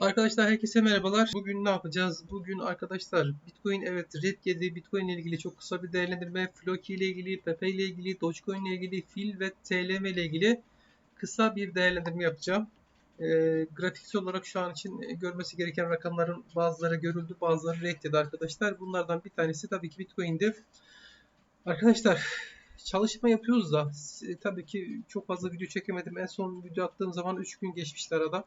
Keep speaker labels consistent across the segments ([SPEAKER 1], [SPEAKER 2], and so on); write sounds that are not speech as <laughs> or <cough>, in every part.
[SPEAKER 1] Arkadaşlar herkese merhabalar. Bugün ne yapacağız? Bugün arkadaşlar Bitcoin evet red yedi. Bitcoin ile ilgili çok kısa bir değerlendirme, Floki ile ilgili, Pepe ile ilgili, Dogecoin ile ilgili, Fil ve TLM ile ilgili kısa bir değerlendirme yapacağım. E, grafiksel olarak şu an için görmesi gereken rakamların bazıları görüldü, bazıları red yedi arkadaşlar. Bunlardan bir tanesi tabii ki Bitcoin'di. Arkadaşlar çalışma yapıyoruz da tabii ki çok fazla video çekemedim. En son video attığım zaman 3 gün geçmişti arada.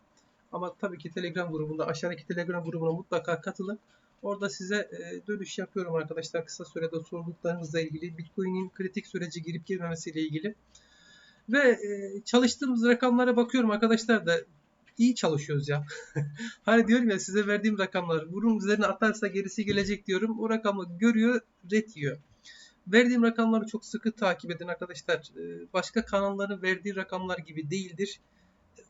[SPEAKER 1] Ama tabii ki Telegram grubunda, aşağıdaki Telegram grubuna mutlaka katılın. Orada size e, dönüş yapıyorum arkadaşlar. Kısa sürede sorduklarınızla ilgili, Bitcoin'in kritik süreci girip girmemesiyle ilgili. Ve e, çalıştığımız rakamlara bakıyorum arkadaşlar da iyi çalışıyoruz ya. <laughs> hani diyorum ya size verdiğim rakamlar bunun üzerine atarsa gerisi gelecek diyorum. O rakamı görüyor, ret yiyor. Verdiğim rakamları çok sıkı takip edin arkadaşlar. E, başka kanalların verdiği rakamlar gibi değildir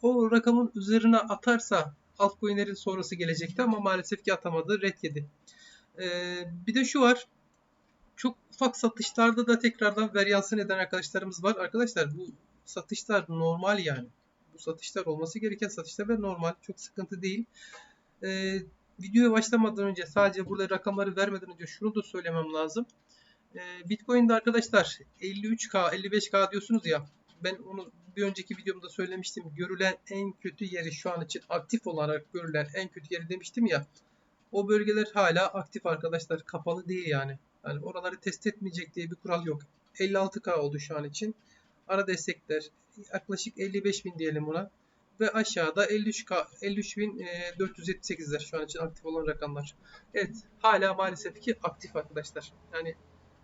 [SPEAKER 1] o rakamın üzerine atarsa altcoin'lerin sonrası gelecekti ama maalesef ki atamadı. Red yedi. Ee, bir de şu var. Çok ufak satışlarda da tekrardan varyansın eden arkadaşlarımız var. Arkadaşlar bu satışlar normal yani. Bu satışlar olması gereken satışlar ve normal. Çok sıkıntı değil. Ee, videoya başlamadan önce sadece burada rakamları vermeden önce şunu da söylemem lazım. Ee, Bitcoin'de arkadaşlar 53K 55K diyorsunuz ya ben onu bir önceki videomda söylemiştim. Görülen en kötü yeri şu an için aktif olarak görülen en kötü yeri demiştim ya. O bölgeler hala aktif arkadaşlar. Kapalı değil yani. Yani oraları test etmeyecek diye bir kural yok. 56K oldu şu an için. Ara destekler yaklaşık 55 bin diyelim ona. Ve aşağıda 53K 53.478'ler şu an için aktif olan rakamlar. Evet hala maalesef ki aktif arkadaşlar. Yani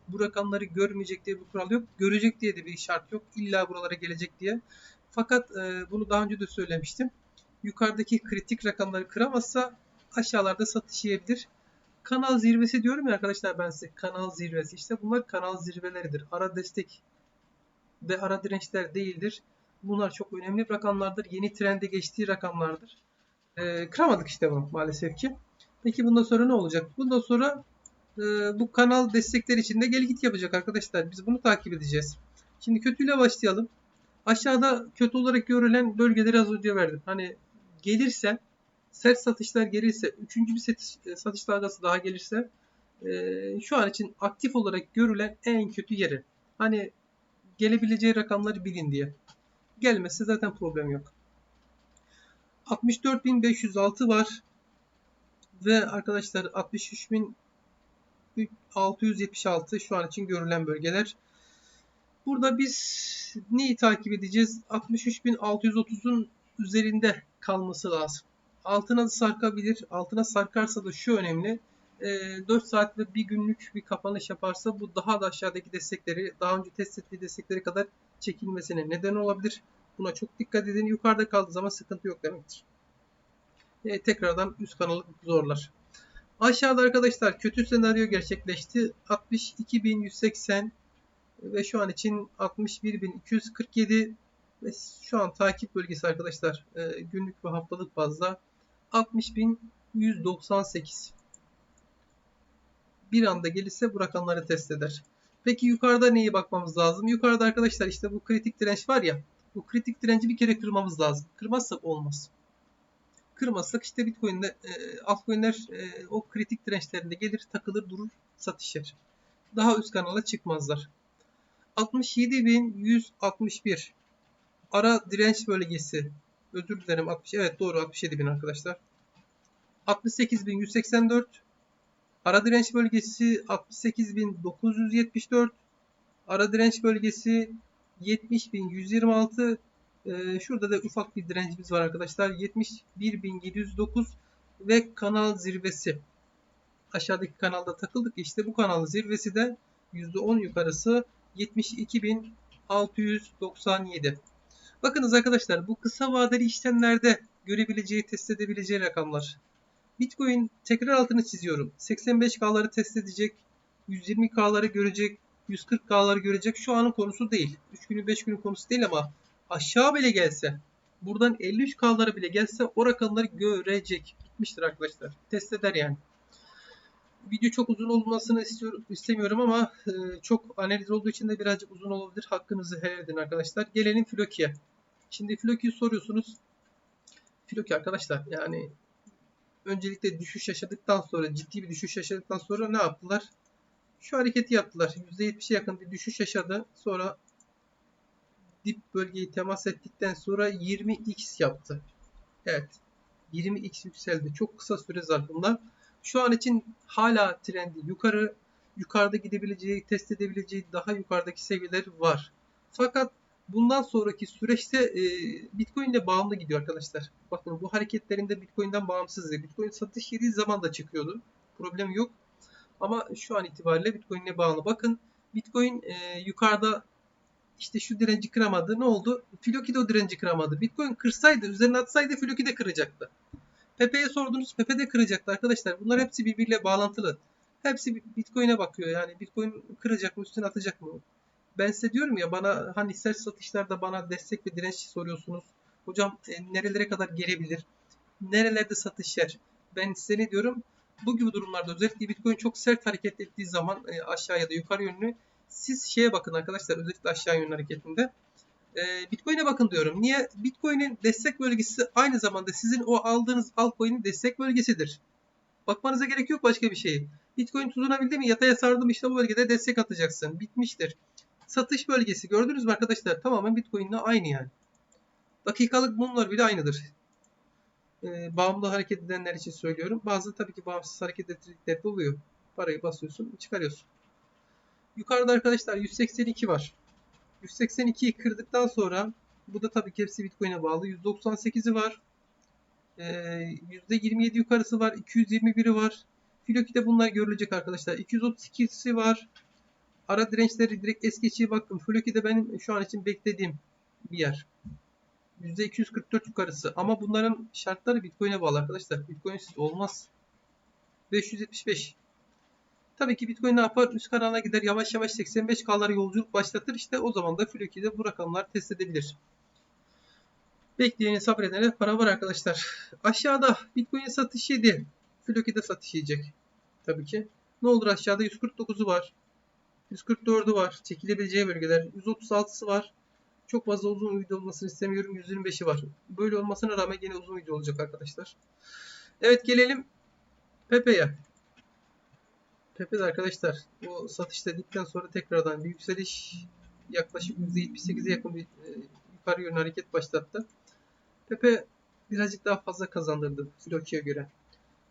[SPEAKER 1] bu rakamları görmeyecek diye bir kural yok. Görecek diye de bir şart yok. İlla buralara gelecek diye. Fakat e, bunu daha önce de söylemiştim. Yukarıdaki kritik rakamları kıramazsa aşağılarda satış yiyebilir. Kanal zirvesi diyorum ya arkadaşlar ben size. Kanal zirvesi. İşte bunlar kanal zirveleridir. Ara destek ve ara dirençler değildir. Bunlar çok önemli rakamlardır. Yeni trende geçtiği rakamlardır. E, kıramadık işte bunu maalesef ki. Peki bundan sonra ne olacak? Bundan sonra e, bu kanal destekler için de gel git yapacak arkadaşlar. Biz bunu takip edeceğiz. Şimdi kötüyle başlayalım. Aşağıda kötü olarak görülen bölgeleri az önce verdim. Hani gelirse sert satışlar gelirse, üçüncü bir satış, e, satış dalgası daha gelirse e, şu an için aktif olarak görülen en kötü yeri. Hani gelebileceği rakamları bilin diye. Gelmesi zaten problem yok. 64.506 var. Ve arkadaşlar 63.676 şu an için görülen bölgeler. Burada biz neyi takip edeceğiz? 63.630'un üzerinde kalması lazım. Altına sarkabilir. Altına sarkarsa da şu önemli. 4 ee, saat ve bir günlük bir kapanış yaparsa bu daha da aşağıdaki destekleri daha önce test ettiği destekleri kadar çekilmesine neden olabilir. Buna çok dikkat edin. Yukarıda kaldığı zaman sıkıntı yok demektir. E, tekrardan üst kanalı zorlar. Aşağıda arkadaşlar kötü senaryo gerçekleşti. 62.180 ve şu an için 61.247 ve şu an takip bölgesi arkadaşlar e, günlük ve haftalık bazda 60.198 bir anda gelirse bu rakamları test eder. Peki yukarıda neye bakmamız lazım? Yukarıda arkadaşlar işte bu kritik direnç var ya bu kritik direnci bir kere kırmamız lazım. Kırmazsak olmaz. Kırmazsak işte Bitcoin'de e, altcoin'ler e, o kritik dirençlerinde gelir takılır durur satışır. Daha üst kanala çıkmazlar. 67.161 ara direnç bölgesi. Özür dilerim 60 evet doğru 67.000 arkadaşlar. 68.184 ara direnç bölgesi 68.974 ara direnç bölgesi 70.126 ee, şurada da ufak bir direncimiz var arkadaşlar. 71.709 ve kanal zirvesi. Aşağıdaki kanalda takıldık. İşte bu kanalın zirvesi de %10 yukarısı 72.697. Bakınız arkadaşlar bu kısa vadeli işlemlerde görebileceği, test edebileceği rakamlar. Bitcoin tekrar altını çiziyorum. 85K'ları test edecek, 120K'ları görecek, 140K'ları görecek. Şu anın konusu değil. 3 günü 5 günün konusu değil ama aşağı bile gelse buradan 53K'ları bile gelse o rakamları görecek. Bitmiştir arkadaşlar. Test eder yani video çok uzun olmasını istiyorum, istemiyorum ama e, çok analiz olduğu için de birazcık uzun olabilir. Hakkınızı helal edin arkadaşlar. Gelelim Floki'ye. Şimdi Floki'yi soruyorsunuz. Floki arkadaşlar yani öncelikle düşüş yaşadıktan sonra ciddi bir düşüş yaşadıktan sonra ne yaptılar? Şu hareketi yaptılar. %70'e yakın bir düşüş yaşadı. Sonra dip bölgeyi temas ettikten sonra 20x yaptı. Evet. 20x yükseldi. Çok kısa süre zarfında. Şu an için hala trendi yukarı. Yukarıda gidebileceği, test edebileceği daha yukarıdaki seviyeler var. Fakat bundan sonraki süreçte e, Bitcoin ile bağımlı gidiyor arkadaşlar. Bakın bu hareketlerinde Bitcoin'den bağımsız. Bitcoin satış yediği zaman da çıkıyordu. Problem yok. Ama şu an itibariyle Bitcoin'e bağlı. Bakın Bitcoin e, yukarıda işte şu direnci kıramadı. Ne oldu? Floki de o direnci kıramadı. Bitcoin kırsaydı, üzerine atsaydı Floki de kıracaktı. Pepe'ye sordunuz, Pepe de kıracaktı arkadaşlar. Bunlar hepsi birbiriyle bağlantılı. Hepsi Bitcoin'e bakıyor. Yani Bitcoin kıracak mı, üstüne atacak mı? Ben size diyorum ya bana hani sert satışlarda bana destek ve direnç soruyorsunuz. Hocam e, nerelere kadar gelebilir? Nerelerde satış yer? Ben size ne diyorum? Bu gibi durumlarda özellikle Bitcoin çok sert hareket ettiği zaman e, aşağı ya da yukarı yönlü siz şeye bakın arkadaşlar özellikle aşağı yönlü hareketinde. E, Bitcoin'e bakın diyorum. Niye? Bitcoin'in destek bölgesi aynı zamanda sizin o aldığınız altcoin'in destek bölgesidir. Bakmanıza gerek yok başka bir şey. Bitcoin tutunabildi mi? Yataya sardım işte bu bölgede destek atacaksın. Bitmiştir. Satış bölgesi gördünüz mü arkadaşlar? Tamamen Bitcoin'le aynı yani. Dakikalık mumlar bile aynıdır. Ee, bağımlı hareket edenler için söylüyorum. Bazı tabii ki bağımsız hareket ettikleri oluyor. Parayı basıyorsun, çıkarıyorsun. Yukarıda arkadaşlar 182 var. 182'yi kırdıktan sonra bu da tabii ki hepsi Bitcoin'e bağlı. 198'i var. Ee, %27 yukarısı var. 221'i var. Filoki'de bunlar görülecek arkadaşlar. 232'si var. Ara dirençleri direkt es geçiye bakın. Floki'de benim şu an için beklediğim bir yer. %244 yukarısı. Ama bunların şartları Bitcoin'e bağlı arkadaşlar. Bitcoin'siz olmaz. 575. Tabii ki Bitcoin ne yapar? Üst kanalına gider. Yavaş yavaş 85K'lara yolculuk başlatır. İşte o zaman da Floki'de bu rakamlar test edebilir. Bekleyeni sabredene para var arkadaşlar. Aşağıda Bitcoin satış yedi. Floki'de satış yiyecek. Tabii ki. Ne olur aşağıda 149'u var. 144'ü var. Çekilebileceği bölgeler. 136'sı var. Çok fazla uzun video olmasını istemiyorum. 125'i var. Böyle olmasına rağmen yine uzun video olacak arkadaşlar. Evet gelelim Pepe'ye. Pepe de arkadaşlar bu satış dedikten sonra tekrardan bir yükseliş yaklaşık %78'e yakın bir e, yukarı yönlü hareket başlattı. Pepe birazcık daha fazla kazandırdı Floki'ye göre.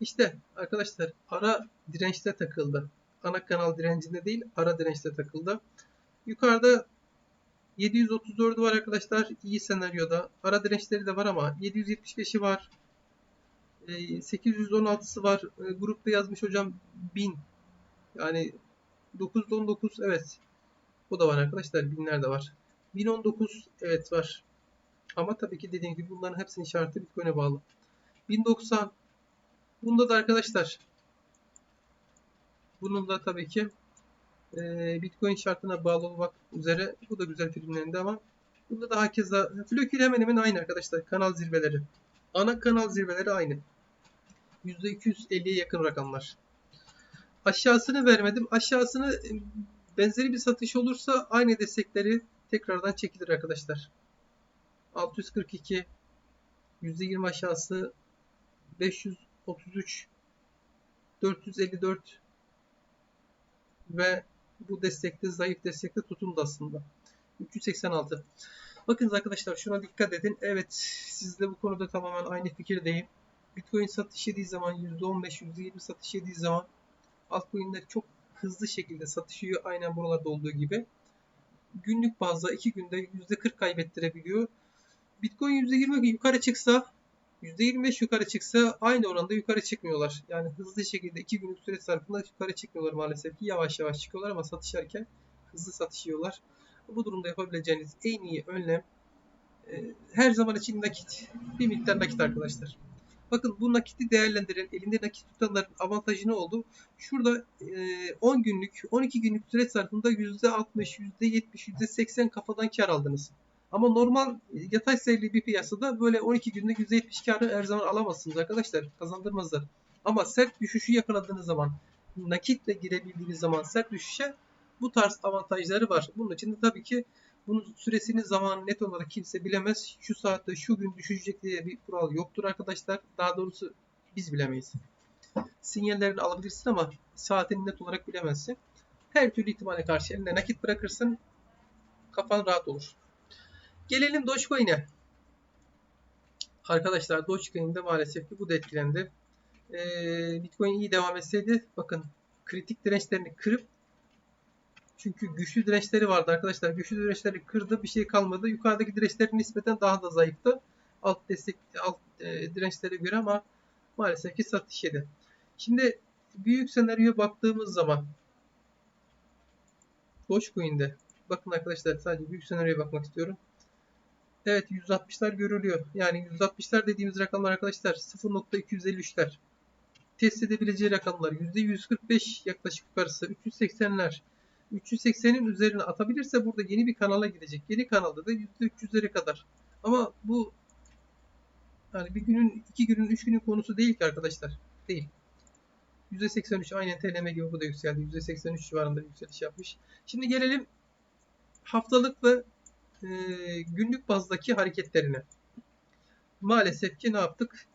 [SPEAKER 1] İşte arkadaşlar ara dirençte takıldı. Ana kanal direncinde değil ara dirençte takıldı. Yukarıda 734'ü var arkadaşlar. iyi senaryoda. Ara dirençleri de var ama 775'i var. 816'sı var. E, grupta yazmış hocam 1000. Yani 919 evet. Bu da var arkadaşlar. Binler de var. 1019 evet var. Ama tabii ki dediğim gibi bunların hepsinin şartı Bitcoin'e bağlı. 1090 Bunda da arkadaşlar bunun da tabii ki e, Bitcoin şartına bağlı olmak üzere bu da güzel filmlerinde ama bunda da hakeza Floki hemen hemen aynı arkadaşlar kanal zirveleri. Ana kanal zirveleri aynı. %250'ye yakın rakamlar. Aşağısını vermedim. Aşağısını e, benzeri bir satış olursa aynı destekleri tekrardan çekilir arkadaşlar. 642 %20 aşağısı 533 454 ve bu destekte zayıf destekte tutundu aslında. 386. Bakınız arkadaşlar şuna dikkat edin. Evet sizle bu konuda tamamen aynı fikirdeyim. Bitcoin satış yediği zaman %15, %20 satış yediği zaman altcoin'ler çok hızlı şekilde satışıyor. Aynen buralarda olduğu gibi. Günlük bazda 2 günde %40 kaybettirebiliyor. Bitcoin %20 yukarı çıksa %25 yukarı çıksa aynı oranda yukarı çıkmıyorlar. Yani hızlı şekilde 2 günlük süre zarfında yukarı çıkmıyorlar maalesef ki. Yavaş yavaş çıkıyorlar ama satışarken hızlı satışıyorlar. Bu durumda yapabileceğiniz en iyi önlem e, her zaman için nakit. Bir miktar nakit arkadaşlar. Bakın bu nakiti değerlendiren, elinde nakit tutanların avantajı ne oldu? Şurada 10 günlük, 12 günlük süreç zarfında %60, %70, %80 kafadan kar aldınız. Ama normal yatay seyirli bir piyasada böyle 12 günde %70 karı her zaman alamazsınız arkadaşlar. Kazandırmazlar. Ama sert düşüşü yakaladığınız zaman, nakitle girebildiğiniz zaman sert düşüşe bu tarz avantajları var. Bunun için de tabii ki bunun süresini zamanı net olarak kimse bilemez. Şu saatte şu gün düşecek diye bir kural yoktur arkadaşlar. Daha doğrusu Biz bilemeyiz. Sinyallerini alabilirsin ama saatini net olarak bilemezsin. Her türlü ihtimale karşı eline nakit bırakırsın. Kafan rahat olur. Gelelim Dogecoin'e. Arkadaşlar Dogecoin'de maalesef ki bu da etkilendi. Ee, Bitcoin iyi devam etseydi bakın kritik dirençlerini kırıp çünkü güçlü dirençleri vardı arkadaşlar. Güçlü dirençleri kırdı bir şey kalmadı. Yukarıdaki dirençlerin nispeten daha da zayıftı. Alt destek alt e, dirençlere göre ama maalesef ki satış yedi. Şimdi büyük senaryoya baktığımız zaman Dogecoin'de bakın arkadaşlar sadece büyük senaryoya bakmak istiyorum. Evet 160'lar görülüyor. Yani 160'lar dediğimiz rakamlar arkadaşlar 0.253'ler. Test edebileceği rakamlar %145 yaklaşık yukarısı 380'ler. 380'in üzerine atabilirse burada yeni bir kanala girecek. Yeni kanalda da %300'lere kadar. Ama bu yani bir günün, iki günün, üç günün konusu değil ki arkadaşlar. Değil. %83 aynen TLM gibi bu da yükseldi. %83 civarında yükseliş yapmış. Şimdi gelelim haftalık ve e, günlük bazdaki hareketlerine. Maalesef ki ne yaptık?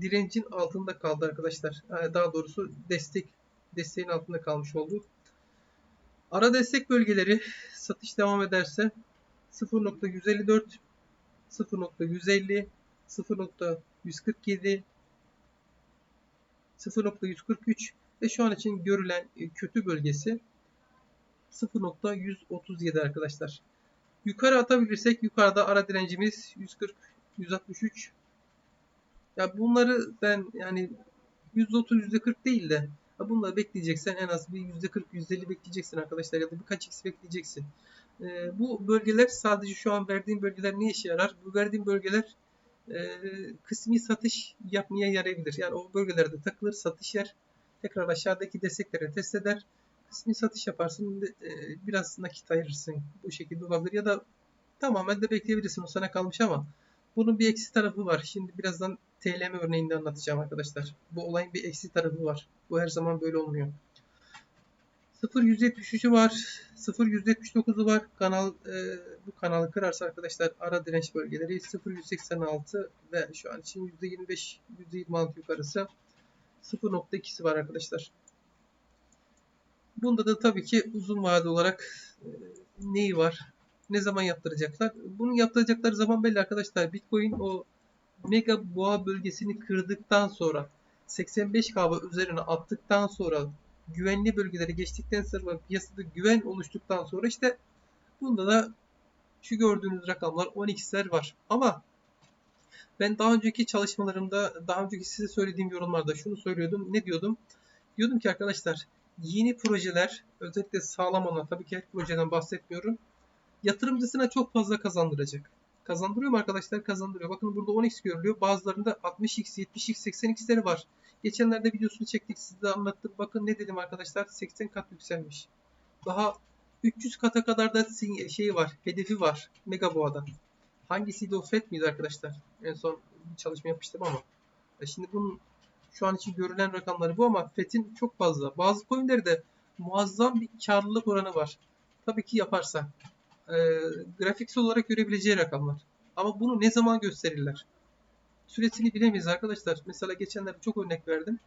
[SPEAKER 1] Direncin altında kaldı arkadaşlar. Yani daha doğrusu destek desteğin altında kalmış oldu. Ara destek bölgeleri satış devam ederse 0.154 0.150 0.147 0.143 ve şu an için görülen kötü bölgesi 0.137 arkadaşlar. Yukarı atabilirsek yukarıda ara direncimiz 140 163 ya bunları ben yani %30 %40 değil de bunları bekleyeceksen en az bir %40 %50 bekleyeceksin arkadaşlar ya da birkaç x bekleyeceksin. Ee, bu bölgeler sadece şu an verdiğim bölgeler ne işe yarar? Bu verdiğim bölgeler e, kısmi satış yapmaya yarayabilir. Yani o bölgelerde takılır satış yer. Tekrar aşağıdaki destekleri test eder. Kısmi satış yaparsın. E, biraz nakit ayırırsın. Bu şekilde olabilir. Ya da tamamen de bekleyebilirsin. O sana kalmış ama bunun bir eksi tarafı var. Şimdi birazdan TLM örneğinde anlatacağım arkadaşlar. Bu olayın bir eksi tarafı var. Bu her zaman böyle olmuyor. 0.173'ü var. 0.179'u var. Kanal e, bu kanalı kırarsa arkadaşlar ara direnç bölgeleri 0.186 ve şu an için %25 %26 yukarısı 0.2'si var arkadaşlar. Bunda da tabii ki uzun vade olarak e, neyi var? Ne zaman yaptıracaklar? Bunu yaptıracakları zaman belli arkadaşlar. Bitcoin o mega boğa bölgesini kırdıktan sonra 85 kahve üzerine attıktan sonra güvenli bölgelere geçtikten sonra piyasada güven oluştuktan sonra işte bunda da şu gördüğünüz rakamlar 12'ler var. Ama ben daha önceki çalışmalarımda, daha önceki size söylediğim yorumlarda şunu söylüyordum. Ne diyordum? Diyordum ki arkadaşlar yeni projeler özellikle sağlam olan tabii ki her projeden bahsetmiyorum. Yatırımcısına çok fazla kazandıracak. Kazandırıyor mu arkadaşlar? Kazandırıyor. Bakın burada 10x görülüyor. Bazılarında 60x, 70x, 80x'leri var. Geçenlerde videosunu çektik. Size anlattım. Bakın ne dedim arkadaşlar? 80 kat yükselmiş. Daha 300 kata kadar da şey var. Hedefi var. Mega Boğa'da. Hangisiydi o? FED miydi arkadaşlar? En son çalışma yapmıştım ama. E şimdi bunun şu an için görülen rakamları bu ama FED'in çok fazla. Bazı coinlerde muazzam bir karlılık oranı var. Tabii ki yaparsa. E, grafiksel olarak görebileceği rakamlar. Ama bunu ne zaman gösterirler? Süresini bilemeyiz arkadaşlar. Mesela geçenlerde çok örnek verdim.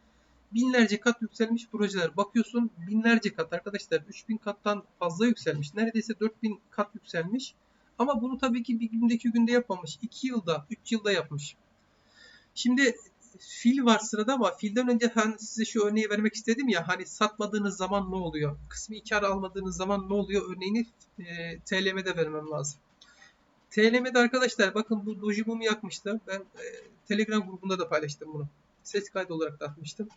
[SPEAKER 1] Binlerce kat yükselmiş projeler. Bakıyorsun binlerce kat arkadaşlar. 3000 kattan fazla yükselmiş. Neredeyse 4000 kat yükselmiş. Ama bunu tabii ki bir günde iki günde yapmamış. 2 yılda, 3 yılda yapmış. Şimdi fil var sırada ama filden önce hani size şu örneği vermek istedim ya hani satmadığınız zaman ne oluyor? Kısmi kar almadığınız zaman ne oluyor? Örneğini e, TLM'de vermem lazım. TLM'de arkadaşlar bakın bu Dojibum'u yakmıştı. Ben e, Telegram grubunda da paylaştım bunu. Ses kaydı olarak da atmıştım.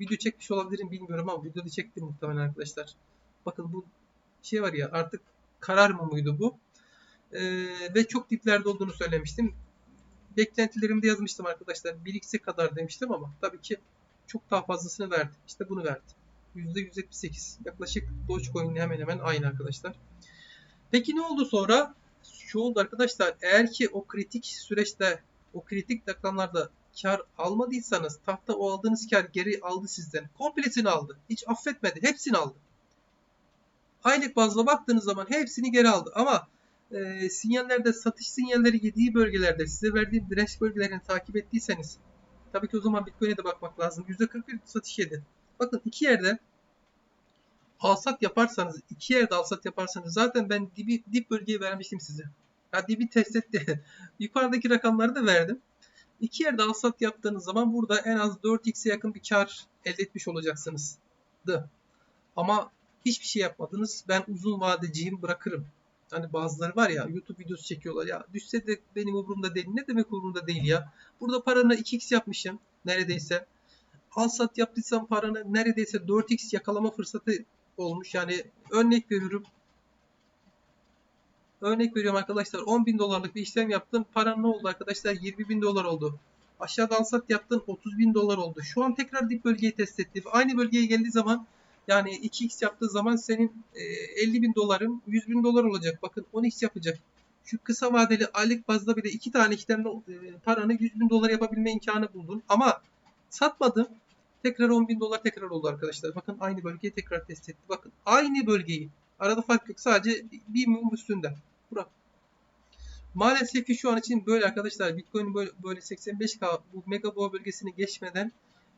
[SPEAKER 1] Video çekmiş olabilirim bilmiyorum ama videoda çektim muhtemelen arkadaşlar. Bakın bu şey var ya artık karar mı muydu bu? Ee, ve çok diplerde olduğunu söylemiştim. Beklentilerimde yazmıştım arkadaşlar. 1x'e kadar demiştim ama tabii ki çok daha fazlasını verdi. İşte bunu verdi. %178. Yaklaşık Dogecoin'le hemen hemen aynı arkadaşlar. Peki ne oldu sonra? Şu oldu arkadaşlar. Eğer ki o kritik süreçte o kritik rakamlarda kar almadıysanız tahta o aldığınız kar geri aldı sizden. Komplesini aldı. Hiç affetmedi. Hepsini aldı. Aylık bazla baktığınız zaman hepsini geri aldı. Ama e, sinyallerde satış sinyalleri yediği bölgelerde size verdiğim direnç bölgelerini takip ettiyseniz Tabii ki o zaman Bitcoin'e de bakmak lazım. %41 satış yedi. Bakın iki yerde alsat yaparsanız, iki yerde alsat yaparsanız zaten ben dibi, dip bölgeyi vermiştim size. Ya dibi test etti. <laughs> Yukarıdaki rakamları da verdim. İki yerde alsat yaptığınız zaman burada en az 4x'e yakın bir kar elde etmiş olacaksınız. Ama hiçbir şey yapmadınız. Ben uzun vadeciyim bırakırım. Hani bazıları var ya YouTube videosu çekiyorlar ya düşse de benim umurumda değil. Ne demek umurumda değil ya? Burada paranı 2x yapmışım neredeyse. Al sat yaptıysam paranı neredeyse 4x yakalama fırsatı olmuş. Yani örnek veriyorum. Örnek veriyorum arkadaşlar 10 bin dolarlık bir işlem yaptım. Paran ne oldu arkadaşlar? 20 bin dolar oldu. Aşağıda al sat yaptın 30 bin dolar oldu. Şu an tekrar dip bölgeyi test etti. Aynı bölgeye geldiği zaman yani 2x yaptığı zaman senin e, 50 bin doların 100 bin dolar olacak. Bakın 10x yapacak. Şu kısa vadeli aylık bazda bile iki tane işlemle e, paranı 100 bin dolar yapabilme imkanı buldun. Ama satmadın. Tekrar 10 bin dolar tekrar oldu arkadaşlar. Bakın aynı bölgeyi tekrar test etti. Bakın aynı bölgeyi. Arada fark yok. Sadece bir mum üstünde. Bura. Maalesef ki şu an için böyle arkadaşlar. Bitcoin böyle, böyle 85k bu mega boğa bölgesini geçmeden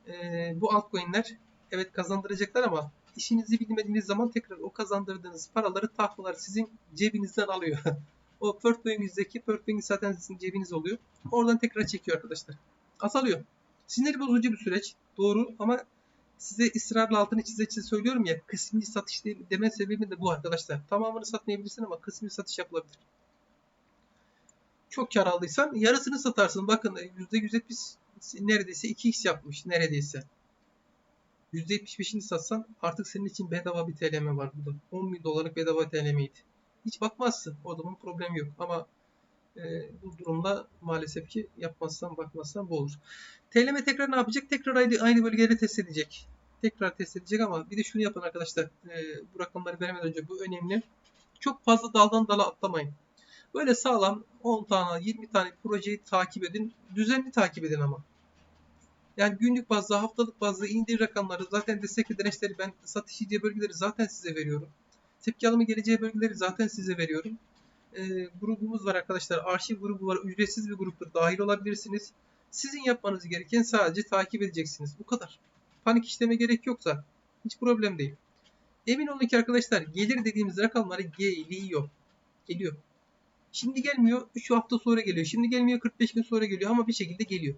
[SPEAKER 1] e, bu altcoin'ler evet kazandıracaklar ama işinizi bilmediğiniz zaman tekrar o kazandırdığınız paraları tahtalar sizin cebinizden alıyor. <laughs> o portföyünüzdeki portföyünüz zaten sizin cebiniz oluyor. Oradan tekrar çekiyor arkadaşlar. Azalıyor. Sinir bozucu bir süreç. Doğru ama size ısrarla altını çize çize söylüyorum ya kısmi satış deme sebebi de bu arkadaşlar. Tamamını satmayabilirsin ama kısmi satış yapılabilir. Çok kar aldıysan yarısını satarsın. Bakın %170 neredeyse 2x yapmış neredeyse. %75'ini satsan artık senin için bedava bir TLM var burada. 10 bin dolarlık bedava TLM'ydi. Hiç bakmazsın. O zaman problem yok. Ama e, bu durumda maalesef ki yapmazsan bakmazsan bu olur. TLM tekrar ne yapacak? Tekrar aynı, aynı bölgeleri test edecek. Tekrar test edecek ama bir de şunu yapın arkadaşlar. E, bu rakamları vermeden önce bu önemli. Çok fazla daldan dala atlamayın. Böyle sağlam 10 tane 20 tane projeyi takip edin. Düzenli takip edin ama. Yani günlük bazda, haftalık bazda indir rakamları zaten destek ve dirençleri ben satış yiyeceği bölgeleri zaten size veriyorum. Tepki alımı geleceği bölgeleri zaten size veriyorum. Ee, grubumuz var arkadaşlar. Arşiv grubu var. Ücretsiz bir gruptur. Dahil olabilirsiniz. Sizin yapmanız gereken sadece takip edeceksiniz. Bu kadar. Panik işleme gerek yoksa hiç problem değil. Emin olun ki arkadaşlar gelir dediğimiz rakamları geliyor. Geliyor. Şimdi gelmiyor. 3 hafta sonra geliyor. Şimdi gelmiyor 45 gün sonra geliyor ama bir şekilde geliyor.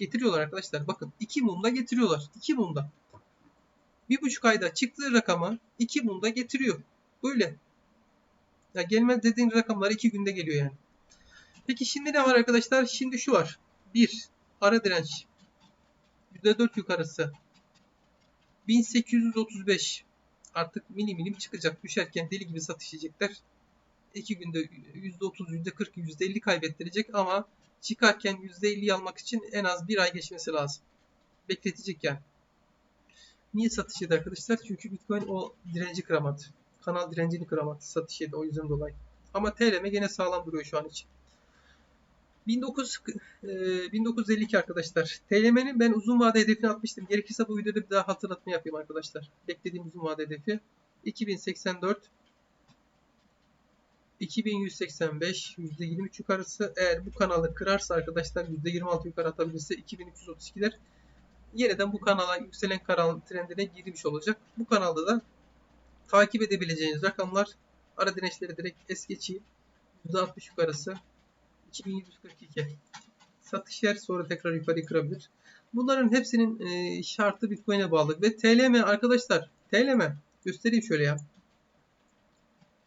[SPEAKER 1] Getiriyorlar arkadaşlar. Bakın 2 mumda getiriyorlar. 2 mumda. Bir buçuk ayda çıktığı rakamı 2 mumda getiriyor. Böyle. Ya gelmez dediğin rakamlar 2 günde geliyor yani. Peki şimdi ne var arkadaşlar? Şimdi şu var. 1. Ara direnç. %4 yukarısı. 1835. Artık milim milim çıkacak. Düşerken deli gibi satış yiyecekler. 2 günde %30, %40, %50 kaybettirecek ama çıkarken %50'yi almak için en az bir ay geçmesi lazım. Bekletecek yani. Niye satış yedi arkadaşlar? Çünkü Bitcoin o direnci kıramadı. Kanal direncini kıramadı. Satış yedi o yüzden dolayı. Ama TLM gene sağlam duruyor şu an için. 19, e, 1952 arkadaşlar. TLM'nin ben uzun vade hedefini atmıştım. Gerekirse bu videoda bir daha hatırlatma yapayım arkadaşlar. Beklediğim uzun vade hedefi. 2084 2185 %23 yukarısı eğer bu kanalı kırarsa arkadaşlar %26 yukarı atabilirse 2332'ler yeniden bu kanala yükselen kanal trendine girmiş olacak. Bu kanalda da takip edebileceğiniz rakamlar ara dirençleri direkt es geçeyim. %60 yukarısı 2142 satış yer sonra tekrar yukarı kırabilir. Bunların hepsinin e, şartı Bitcoin'e bağlı ve TLM arkadaşlar TLM göstereyim şöyle ya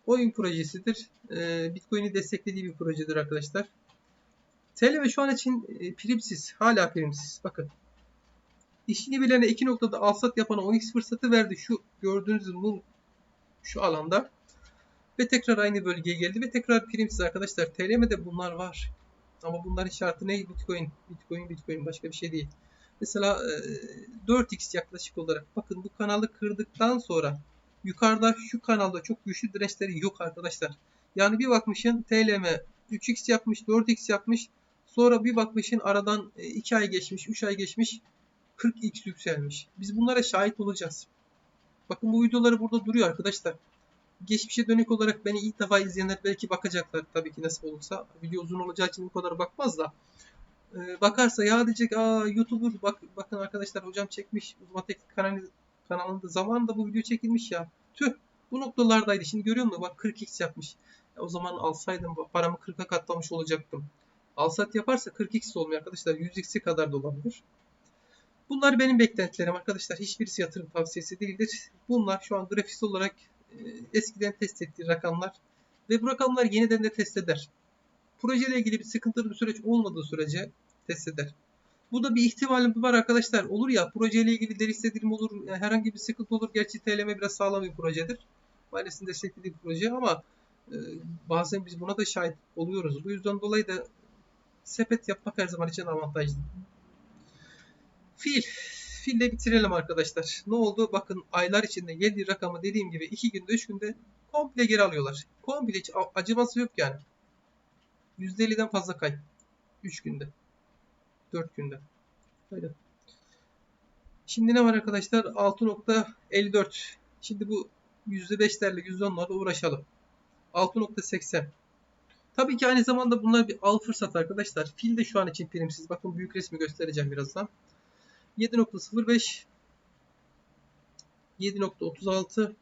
[SPEAKER 1] oyun projesidir. E, Bitcoin'i desteklediği bir projedir arkadaşlar. TLM şu an için e, primsiz. Hala primsiz. Bakın. İşini bilene iki noktada alsat yapana 10x fırsatı verdi. Şu gördüğünüz bu şu alanda. Ve tekrar aynı bölgeye geldi ve tekrar primsiz arkadaşlar. TLM'de bunlar var. Ama bunların şartı ne? Bitcoin. Bitcoin, Bitcoin başka bir şey değil. Mesela 4x yaklaşık olarak bakın bu kanalı kırdıktan sonra yukarıda şu kanalda çok güçlü dirençleri yok arkadaşlar. Yani bir bakmışın TLM 3x yapmış, 4x yapmış. Sonra bir bakmışın aradan 2 ay geçmiş, 3 ay geçmiş. 40x yükselmiş. Biz bunlara şahit olacağız. Bakın bu videoları burada duruyor arkadaşlar. Geçmişe dönük olarak beni ilk defa izleyenler belki bakacaklar tabii ki nasip olursa. Video uzun olacağı için bu kadar bakmaz da. Ee, bakarsa ya diyecek aa YouTuber bak bakın arkadaşlar hocam çekmiş uzman teknik kanalı, kanalında zamanında bu video çekilmiş ya. Tüh bu noktalardaydı. Şimdi görüyor musun? Bak 40x yapmış. Ya o zaman alsaydım paramı 40'a katlamış olacaktım. Alsat yaparsa 40x olmuyor arkadaşlar. 100x'e kadar da olabilir. Bunlar benim beklentilerim arkadaşlar. Hiçbirisi yatırım tavsiyesi değildir. Bunlar şu an grafik olarak e, eskiden test ettiği rakamlar ve bu rakamlar yeniden de test eder. Projeyle ilgili bir sıkıntılı bir süreç olmadığı sürece test eder. Bu da bir ihtimalim var arkadaşlar. Olur ya projeyle ilgili deri istediğim olur. yani herhangi bir sıkıntı olur. Gerçi TLM biraz sağlam bir projedir. Maalesef desteklediği bir proje ama e, bazen biz buna da şahit oluyoruz. Bu yüzden dolayı da sepet yapmak her zaman için avantajlı. Fil. Fille bitirelim arkadaşlar. Ne oldu? Bakın aylar içinde geldiği rakamı dediğim gibi 2 günde 3 günde komple geri alıyorlar. Komple hiç acıması yok yani. %50'den fazla kay. 3 günde. 4 günde. Öyle. Şimdi ne var arkadaşlar? 6.54. Şimdi bu %5'lerle %10'larla uğraşalım. 6.80. Tabii ki aynı zamanda bunlar bir al fırsat arkadaşlar. Fil de şu an için primsiz. Bakın büyük resmi göstereceğim birazdan. 7.05 7.36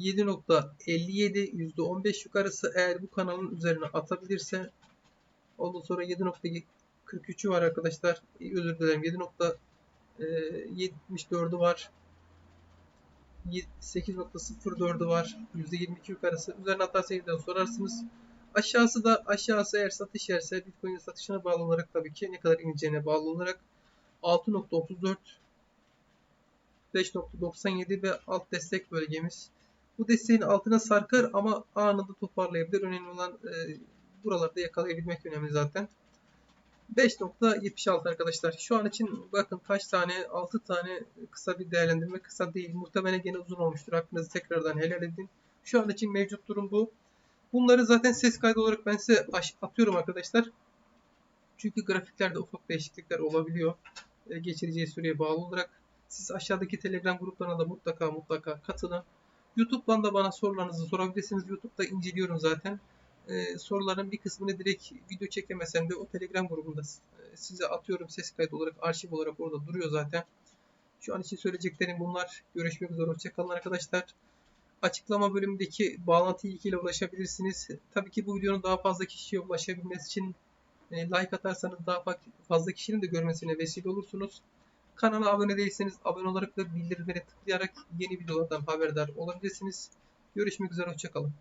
[SPEAKER 1] 7.57 %15 yukarısı eğer bu kanalın üzerine atabilirse ondan sonra 7.43'ü var arkadaşlar. Özür dilerim 7.74'ü var. 8.04'ü var. %22 yukarısı. Üzerine atarsa yeniden sorarsınız. Aşağısı da aşağısı eğer satış yerse Bitcoin satışına bağlı olarak tabii ki ne kadar ineceğine bağlı olarak 6.34 5.97 ve alt destek bölgemiz. Bu desteğin altına sarkar ama anında toparlayabilir. Önemli olan e, buralarda yakalayabilmek önemli zaten. 5.76 arkadaşlar. Şu an için bakın kaç tane 6 tane kısa bir değerlendirme kısa değil. Muhtemelen gene uzun olmuştur. Aklınızı tekrardan helal edin. Şu an için mevcut durum bu. Bunları zaten ses kaydı olarak ben size atıyorum arkadaşlar. Çünkü grafiklerde ufak değişiklikler olabiliyor. E, geçireceği süreye bağlı olarak. Siz aşağıdaki Telegram gruplarına da mutlaka mutlaka katılın. YouTube'dan da bana sorularınızı sorabilirsiniz. YouTube'da inceliyorum zaten. Ee, soruların bir kısmını direkt video çekemesem de o Telegram grubunda e, size atıyorum ses kaydı olarak, arşiv olarak orada duruyor zaten. Şu an için söyleyeceklerim bunlar. Görüşmek üzere. Hoşçakalın arkadaşlar. Açıklama bölümündeki bağlantı ilkiyle ulaşabilirsiniz. Tabii ki bu videonun daha fazla kişiye ulaşabilmesi için e, like atarsanız daha fazla kişinin de görmesine vesile olursunuz. Kanala abone değilseniz abone olarak ve bildirimlere tıklayarak yeni videolardan haberdar olabilirsiniz. Görüşmek üzere, hoşçakalın.